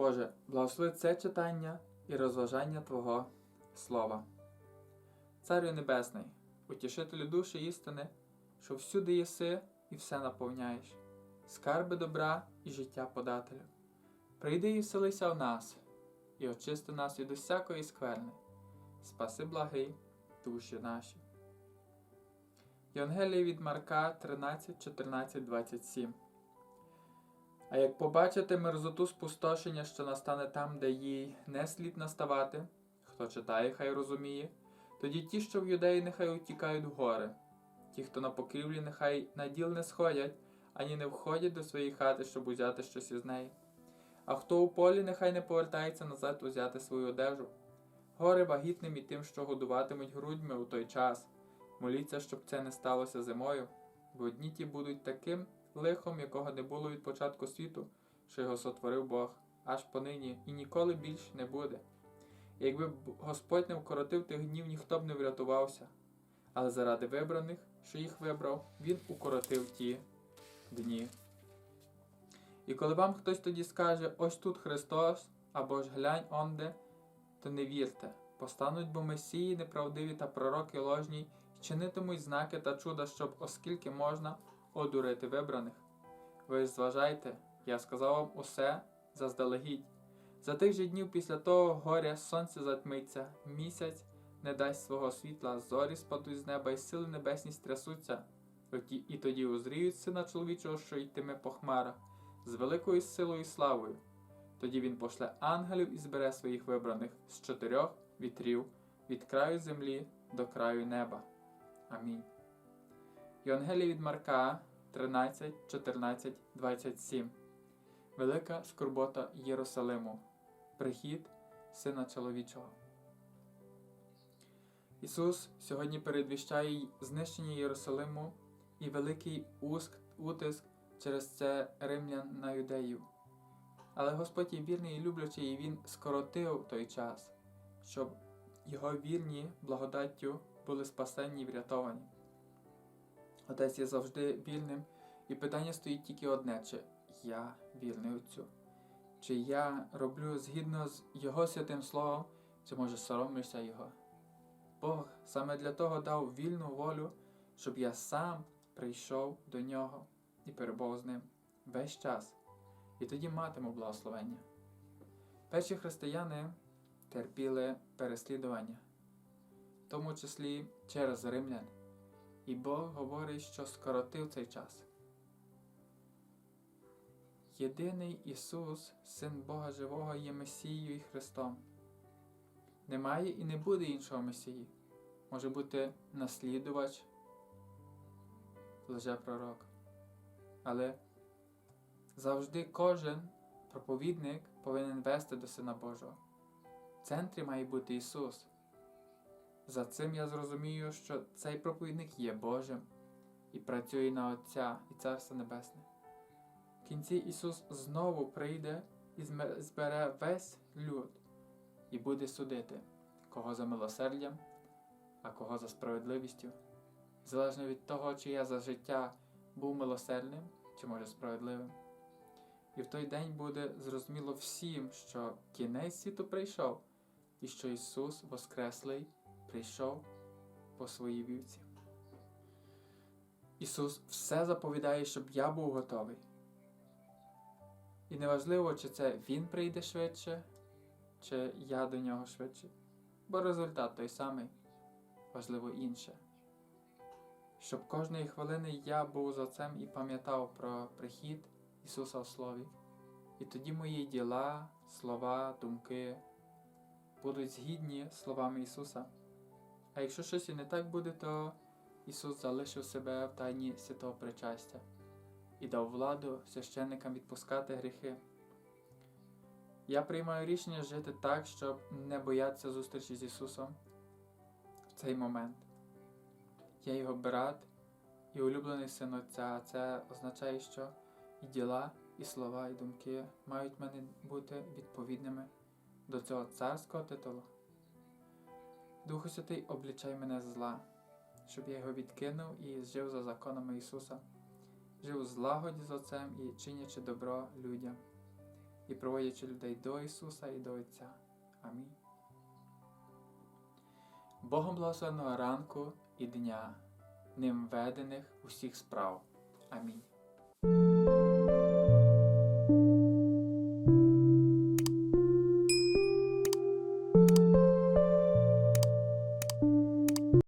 Боже, благослови це читання і розважання Твого Слова. Царю Небесний, утішителю душі істини, що всюди єси і все наповняєш, скарби добра і життя подателю. Прийди і вселися в нас, і очисти нас від усякої скверни, спаси благий душі наші. Євангеліє від Марка 13, 14, 27 А як побачите мерзоту спустошення, що настане там, де їй не слід наставати, хто читає, хай розуміє, тоді ті, що в юдеї, нехай утікають в гори, ті, хто на покрівлі, нехай на діл не сходять, ані не входять до своєї хати, щоб узяти щось із неї. А хто у полі, нехай не повертається назад узяти свою одежу. Горе вагітним і тим, що годуватимуть грудьми у той час. Моліться, щоб це не сталося зимою, бо одні ті будуть таким лихом, якого не було від початку світу, що його сотворив Бог, аж понині і ніколи більш не буде. Якби Господь не вкоротив тих днів, ніхто б не врятувався. Але заради вибраних, що їх вибрав, Він укоротив ті дні. І коли вам хтось тоді скаже, ось тут Христос, або ж глянь онде, то не вірте, постануть бо месії неправдиві та пророки ложні, чинитимуть знаки та чуда, щоб, оскільки можна, одурити вибраних. Ви зважайте, я сказав вам усе заздалегідь. За тих же днів після того горя сонце затьмиться, місяць не дасть свого світла, зорі спадуть з неба, і сили небесні стрясуться. І тоді узріють сина чоловічого, що йтиме по хмарах, з великою силою і славою. Тоді він пошле ангелів і збере своїх вибраних з чотирьох вітрів від краю землі до краю неба. Амінь. Євангеліє від Марка 13, 14, 27. Велика скорбота Єрусалиму. Прихід Сина Чоловічого. Ісус сьогодні передвіщає знищення Єрусалиму і великий уск, утиск через це римлян на юдеїв. Але Господь є вірний і люблячий, і Він скоротив той час, щоб його вірні благодаттю були спасенні і врятовані. Отець є завжди вільним, і питання стоїть тільки одне: чи я вірний Отцю? Чи я роблю згідно з Його святим Словом, чи може соромлюся Його? Бог саме для того дав вільну волю, щоб я сам прийшов до нього і перебув з ним весь час, і тоді матиму благословення. Перші християни терпіли переслідування, в тому числі через римлян, і Бог говорить, що скоротив цей час. Єдиний Ісус, Син Бога Живого, є Месією і Христом. Немає і не буде іншого Месії. Може бути наслідувач, лжепророк. Але завжди кожен проповідник повинен вести до Сина Божого. В центрі має бути Ісус. За цим я зрозумію, що цей проповідник є Божим і працює на Отця і Царство Небесне. В кінці Ісус знову прийде і збере весь люд і буде судити, кого за милосердям, а кого за справедливістю, залежно від того, чи я за життя був милосердним, чи може справедливим. І в той день буде зрозуміло всім, що кінець світу прийшов, і що Ісус Воскреслий прийшов по своїй вівці. Ісус все заповідає, щоб я був готовий. І неважливо, чи це Він прийде швидше, чи я до нього швидше, бо результат той самий, важливо інше. Щоб кожної хвилини я був за цим і пам'ятав про прихід Ісуса в Слові. І тоді мої діла, слова, думки будуть згідні словами Ісуса. А якщо щось і не так буде, то Ісус залишив себе в тайні святого причастя і дав владу священникам відпускати гріхи. Я приймаю рішення жити так, щоб не боятися зустрічі з Ісусом в цей момент. Я його брат і улюблений син Отця, а це означає, що і діла, і слова, і думки мають мене бути відповідними до цього царського титулу. Духу Святий, облічай мене зла, щоб я його відкинув і жив за законами Ісуса, жив у злагоді з Отцем і чинячи добро людям, і проводячи людей до Ісуса і до Отця. Амінь. Богом благословеного ранку і дня, ним ведених усіх справ. Амінь.